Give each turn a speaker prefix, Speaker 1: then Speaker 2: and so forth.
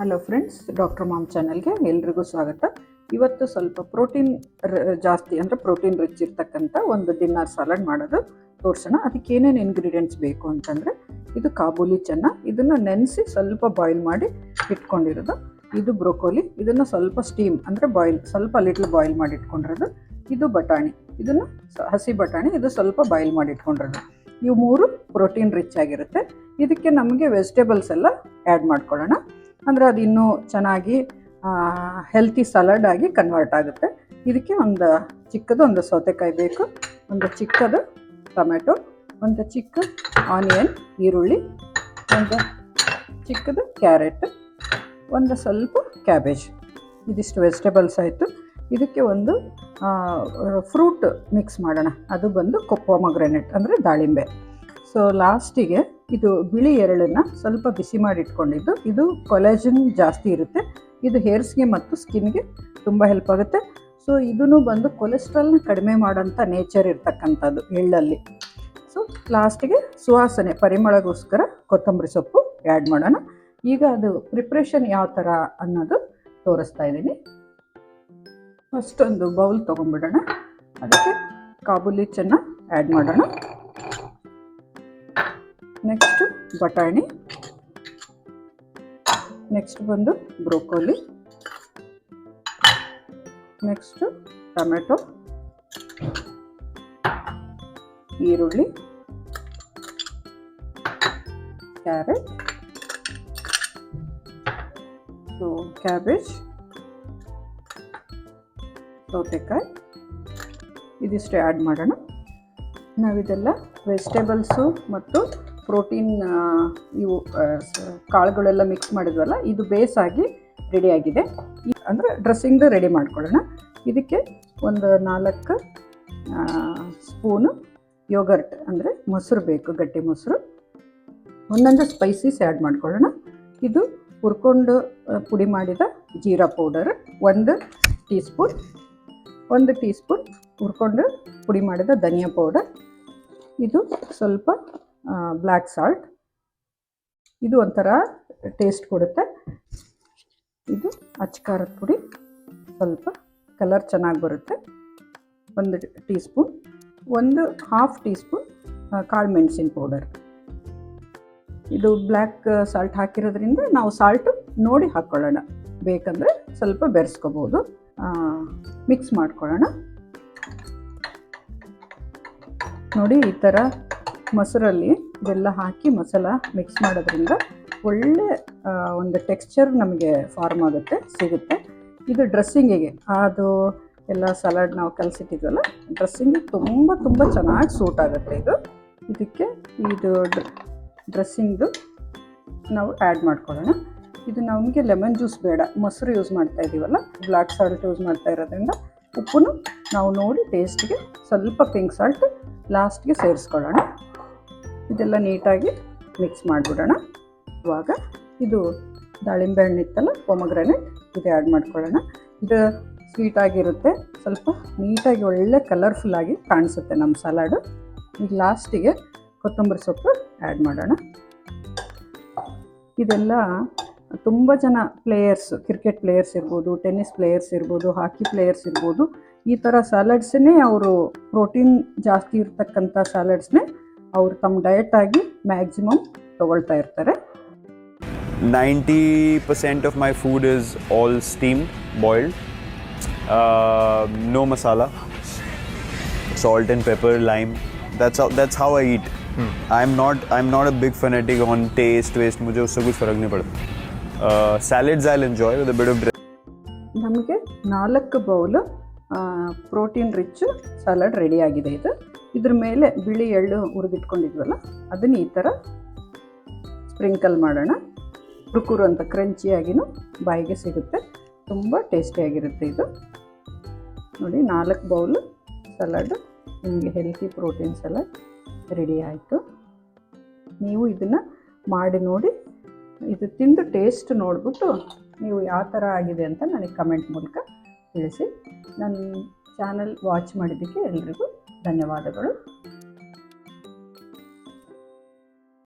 Speaker 1: Hello friends doctor ma'am ಚಾನಲ್ಗೆ ಎಲ್ರಿಗೂ ಸ್ವಾಗತ. ಇವತ್ತು ಸ್ವಲ್ಪ ಪ್ರೋಟೀನ್ ಜಾಸ್ತಿ ಅಂದರೆ ಪ್ರೋಟೀನ್ ರಿಚ್ ಇರ್ತಕ್ಕಂಥ ಒಂದು ಡಿನ್ನರ್ ಸಲಾಡ್ ಮಾಡೋದು ತೋರಿಸೋಣ. ಅದಕ್ಕೆ ಏನೇನು ಇಂಗ್ರೀಡಿಯೆಂಟ್ಸ್ ಬೇಕು ಅಂತಂದರೆ, ಇದು ಕಾಬೂಲಿ ಚೆನ್ನ, ಇದನ್ನು ನೆನೆಸಿ ಸ್ವಲ್ಪ ಬಾಯ್ಲ್ ಮಾಡಿ ಇಟ್ಕೊಂಡಿರೋದು. ಇದು ಬ್ರೊಕೋಲಿ, ಇದನ್ನು ಸ್ವಲ್ಪ ಸ್ಟೀಮ್ ಅಂದರೆ ಬಾಯ್ಲ್ ಸ್ವಲ್ಪ ಲಿಟ್ಲ್ ಬಾಯ್ಲ್ ಮಾಡಿ ಇಟ್ಕೊಂಡಿರೋದು. ಇದು ಬಟಾಣಿ, ಇದನ್ನು ಹಸಿ ಬಟಾಣಿ, ಇದು ಸ್ವಲ್ಪ ಬಾಯ್ಲ್ ಮಾಡಿ ಇಟ್ಕೊಂಡಿರೋದು. ಇವು ಮೂರು ಪ್ರೋಟೀನ್ ರಿಚ್ ಆಗಿರುತ್ತೆ. ಇದಕ್ಕೆ ನಮಗೆ ವೆಜಿಟೇಬಲ್ಸ್ ಎಲ್ಲ ಆ್ಯಡ್ ಮಾಡ್ಕೊಳ್ಳೋಣ. ಅಂದರೆ ಅದು ಇನ್ನೂ ಚೆನ್ನಾಗಿ ಹೆಲ್ತಿ ಸಲಾಡ್ ಆಗಿ ಕನ್ವರ್ಟ್ ಆಗುತ್ತೆ. ಇದಕ್ಕೆ ಒಂದು ಚಿಕ್ಕದು ಒಂದು ಸೌತೆಕಾಯಿ ಬೇಕು, ಒಂದು ಚಿಕ್ಕದು ಟೊಮೆಟೊ, ಒಂದು ಚಿಕ್ಕ ಆನಿಯನ್, ಈರುಳ್ಳಿ, ಒಂದು ಚಿಕ್ಕದು ಕ್ಯಾರೆಟ್, ಒಂದು ಸ್ವಲ್ಪ ಕ್ಯಾಬೇಜ್. ಇದಿಷ್ಟು ವೆಜಿಟೇಬಲ್ಸ್ ಆಯಿತು. ಇದಕ್ಕೆ ಒಂದು ಫ್ರೂಟ್ ಮಿಕ್ಸ್ ಮಾಡೋಣ. ಅದು ಬಂದು ಕೊಪ್ಪೊಮಗ್ರೆನೇಟ್ ಅಂದರೆ ದಾಳಿಂಬೆ. ಸೊ ಲಾಸ್ಟಿಗೆ ಇದು ಬಿಳಿ ಎರಳನ್ನು ಸ್ವಲ್ಪ ಬಿಸಿ ಮಾಡಿ ಇಟ್ಕೊಂಡಿದ್ದು ಇದು ಕೊಲೆಜನ್ ಜಾಸ್ತಿ ಇರುತ್ತೆ. ಇದು ಹೇರ್ಸ್ಗೆ ಮತ್ತು ಸ್ಕಿನ್ಗೆ ತುಂಬ ಹೆಲ್ಪ್ ಆಗುತ್ತೆ. ಸೊ ಇದನ್ನು ಬಂದು ಕೊಲೆಸ್ಟ್ರಾಲ್ನ ಕಡಿಮೆ ಮಾಡೋಂಥ ನೇಚರ್ ಇರ್ತಕ್ಕಂಥದ್ದು ಎಳ್ಳಲ್ಲಿ. ಸೊ, ಲಾಸ್ಟಿಗೆ ಸುವಾಸನೆ, ಪರಿಮಳಗೋಸ್ಕರ ಕೊತ್ತಂಬರಿ ಸೊಪ್ಪು ಆ್ಯಡ್ ಮಾಡೋಣ. ಈಗ ಅದು ಪ್ರಿಪ್ರೇಷನ್ ಯಾವ ಥರ ಅನ್ನೋದು ತೋರಿಸ್ತಾ ಇದ್ದೀನಿ. ಫಸ್ಟ್ ಒಂದು ಬೌಲ್ ತೊಗೊಂಡ್ಬಿಡೋಣ. ಅದಕ್ಕೆ ಕಾಬೂಲಿ ಚೆನ್ನ ಆ್ಯಡ್ ಮಾಡೋಣ. ನೆಕ್ಸ್ಟು ಬಟಾಣಿ. ನೆಕ್ಸ್ಟ್ ಬಂದು ಬ್ರೋಕೋಲಿ. Next tomato. ಈರುಳ್ಳಿ. ಕ್ಯಾರೆಟ್ ಸೊ ಕ್ಯಾಬೇಜ್ ಸೌತೆಕಾಯಿ. ಇದಿಷ್ಟೇ ಆ್ಯಡ್ ಮಾಡೋಣ. ನಾವಿದೆಲ್ಲ ವೆಜಿಟೇಬಲ್ಸು ಮತ್ತು ಪ್ರೋಟೀನ್ ಇವು ಕಾಳುಗಳೆಲ್ಲ ಮಿಕ್ಸ್ ಮಾಡಿದ್ವಲ್ಲ, ಇದು ಬೇಸಾಗಿ ರೆಡಿಯಾಗಿದೆ ಅಂದರೆ ಡ್ರೆಸ್ಸಿಂಗ್ದು ರೆಡಿ ಮಾಡ್ಕೊಳ್ಳೋಣ. ಇದಕ್ಕೆ ಒಂದು ನಾಲ್ಕು ಸ್ಪೂನು ಯೋಗರ್ಟ್ ಅಂದರೆ ಮೊಸರು ಬೇಕು, ಗಟ್ಟಿ ಮೊಸರು. ಒಂದೊಂದು ಸ್ಪೈಸೀಸ್ ಆ್ಯಡ್ ಮಾಡ್ಕೊಳ್ಳೋಣ. ಇದು ಹುರ್ಕೊಂಡು ಪುಡಿ ಮಾಡಿದ ಜೀರಾ ಪೌಡರ್ ಒಂದು ಟೀ ಸ್ಪೂನ್ ಒಂದು ಟೀ ಸ್ಪೂನ್ ಹುರ್ಕೊಂಡು ಪುಡಿ ಮಾಡಿದ ಧನಿಯಾ ಪೌಡರ್ ಇದು ಸ್ವಲ್ಪ ಬ್ಲ್ಯಾಕ್ ಸಾಲ್ಟ್ ಇದು ಒಂಥರ ಟೇಸ್ಟ್ ಕೊಡುತ್ತೆ. ಇದು ಅಚ್ಕಾರದ ಪುಡಿ. ಸ್ವಲ್ಪ ಕಲರ್ ಚೆನ್ನಾಗಿ ಬರುತ್ತೆ. ಒಂದು ಟೀ ಸ್ಪೂನ್ ಒಂದು ಹಾಫ್ ಟೀ ಸ್ಪೂನ್ ಕಾಳು ಮೆಣಸಿನ ಪೌಡರ್ ಇದು ಬ್ಲ್ಯಾಕ್ ಸಾಲ್ಟ್ ಹಾಕಿರೋದ್ರಿಂದ ನಾವು ಸಾಲ್ಟು ನೋಡಿ ಹಾಕ್ಕೊಳ್ಳೋಣ ಬೇಕಂದರೆ ಸ್ವಲ್ಪ ಬೆರೆಸ್ಕೋಬೋದು. ಮಿಕ್ಸ್ ಮಾಡ್ಕೊಳ್ಳೋಣ. ನೋಡಿ ಈ ಥರ ಮೊಸರಲ್ಲಿ ಇದೆಲ್ಲ ಹಾಕಿ ಮಸಾಲ ಮಿಕ್ಸ್ ಮಾಡೋದ್ರಿಂದ ಒಳ್ಳೆ ಒಂದು ಟೆಕ್ಸ್ಚರ್ ನಮಗೆ ಫಾರ್ಮ್ ಆಗುತ್ತೆ, ಸಿಗುತ್ತೆ. ಇದು ಡ್ರೆಸ್ಸಿಂಗಿಗೆ ಅದು ಎಲ್ಲ ಸಲಾಡ್ ನಾವು ಕಲಸಿಟ್ಟಿದ್ವಲ್ಲ ಡ್ರೆಸ್ಸಿಂಗಿಗೆ ತುಂಬ ತುಂಬ ಚೆನ್ನಾಗಿ ಸೂಟ್ ಆಗುತ್ತೆ ಇದು. ಇದಕ್ಕೆ ಇದು ಡ್ರೆಸ್ಸಿಂಗ್ದು ನಾವು ಆ್ಯಡ್ ಮಾಡ್ಕೊಳ್ಳೋಣ. ಇದು ನಮಗೆ ಲೆಮನ್ ಜ್ಯೂಸ್ ಬೇಡ, ಮೊಸರು ಯೂಸ್ ಮಾಡ್ತಾ ಇದ್ದೀವಲ್ಲ ಬ್ಲ್ಯಾಕ್ ಸಾಲ್ಟ್ ಯೂಸ್ ಮಾಡ್ತಾ ಇರೋದ್ರಿಂದ ಉಪ್ಪು ನಾವು ನೋಡಿ ಟೇಸ್ಟ್ಗೆ ಸ್ವಲ್ಪ ಪಿಂಕ್ ಸಾಲ್ಟ್ ಲಾಸ್ಟ್ಗೆ ಸೇರಿಸ್ಕೊಳ್ಳೋಣ. ಇದೆಲ್ಲ ನೀಟಾಗಿ ಮಿಕ್ಸ್ ಮಾಡಿಬಿಡೋಣ. ಇವಾಗ ಇದು ದಾಳಿಂಬೆ ಹಣ್ಣು ಇತ್ತಲ್ಲ ಇದೆ ಇದು ಆ್ಯಡ್ ಮಾಡ್ಕೊಳ್ಳೋಣ. ಇದು ಸ್ವೀಟಾಗಿರುತ್ತೆ ಸ್ವಲ್ಪ ನೀಟಾಗಿ ಒಳ್ಳೆ ಕಲರ್ಫುಲ್ಲಾಗಿ ಕಾಣಿಸುತ್ತೆ ನಮ್ಮ ಸಲಾಡು ಈಗ ಲಾಸ್ಟಿಗೆ ಕೊತ್ತಂಬರಿ ಸೊಪ್ಪು ಆ್ಯಡ್ ಮಾಡೋಣ. ಇದೆಲ್ಲ ತುಂಬ ಜನ ಪ್ಲೇಯರ್ಸ್ ಕ್ರಿಕೆಟ್ ಪ್ಲೇಯರ್ಸ್ ಇರ್ಬೋದು ಟೆನ್ನಿಸ್ ಪ್ಲೇಯರ್ಸ್ ಇರ್ಬೋದು ಹಾಕಿ ಪ್ಲೇಯರ್ಸ್ ಇರ್ಬೋದು, ಈ ಥರ ಸ್ಯಾಲಡ್ಸನ್ನೇ ಅವರು ಪ್ರೋಟೀನ್ ಜಾಸ್ತಿ ಇರ್ತಕ್ಕಂಥ ಸ್ಯಾಲಡ್ಸ್ನೇ ಅವರು ತಮ್ಮ ಡಯಟ್ ಆಗಿ ಮ್ಯಾಕ್ಸಿಮಮ್ ತೊಗೊಳ್ತಾ ಇರ್ತಾರೆ
Speaker 2: 90% of my food is all steamed, boiled. Uh, no masala, salt and pepper, lime. That's how that's how I eat. I'm not I'm not a big fanatic on taste, waste. मुझे उससे कुछ फर्क नहीं पड़ता. Uh, salads I'll enjoy with a bit of dressing.
Speaker 1: ನಮಗೆ ನಾಲ್ಕು bowl protein rich salad ರೆಡಿಯಾಗಿದೆ ಇದು. ಇದ್ರ ಮೇಲೆ ಬಿಳಿ ಎಳ್ಳು ಹುರಿದಿಟ್ಕೊಂಡಿದ್ವಲ್ಲ, ಅದನ್ನು ಈ ಥರ ಸ್ಪ್ರಿಂಕಲ್ ಮಾಡೋಣ. ಕುರುಕುರು ಅಂತ ಕ್ರಂಚಿಯಾಗಿನೂ ಬಾಯಿಗೆ ಸಿಗುತ್ತೆ. ತುಂಬ ಟೇಸ್ಟಿಯಾಗಿರುತ್ತೆ ಇದು. ನೋಡಿ, ನಾಲ್ಕು ಬೌಲು ಸಲಾಡ್, ನಿಮಗೆ ಹೆಲ್ತಿ ಪ್ರೋಟೀನ್ ಸಲಾಡ್ ರೆಡಿ ಆಯಿತು. ನೀವು ಇದನ್ನು ಮಾಡಿ ನೋಡಿ, ಇದು ತಿಂದು ಟೇಸ್ಟ್ ನೋಡಿಬಿಟ್ಟು ನೀವು ಯಾವ ಥರ ಆಗಿದೆ ಅಂತ ನನಗೆ ಕಮೆಂಟ್ ಮೂಲಕ ತಿಳಿಸಿ. ನನ್ನ ಚಾನಲ್ ವಾಚ್ ಮಾಡಿದ್ದಕ್ಕೆ ಎಲ್ರಿಗೂ ಧನ್ಯವಾದಗಳು.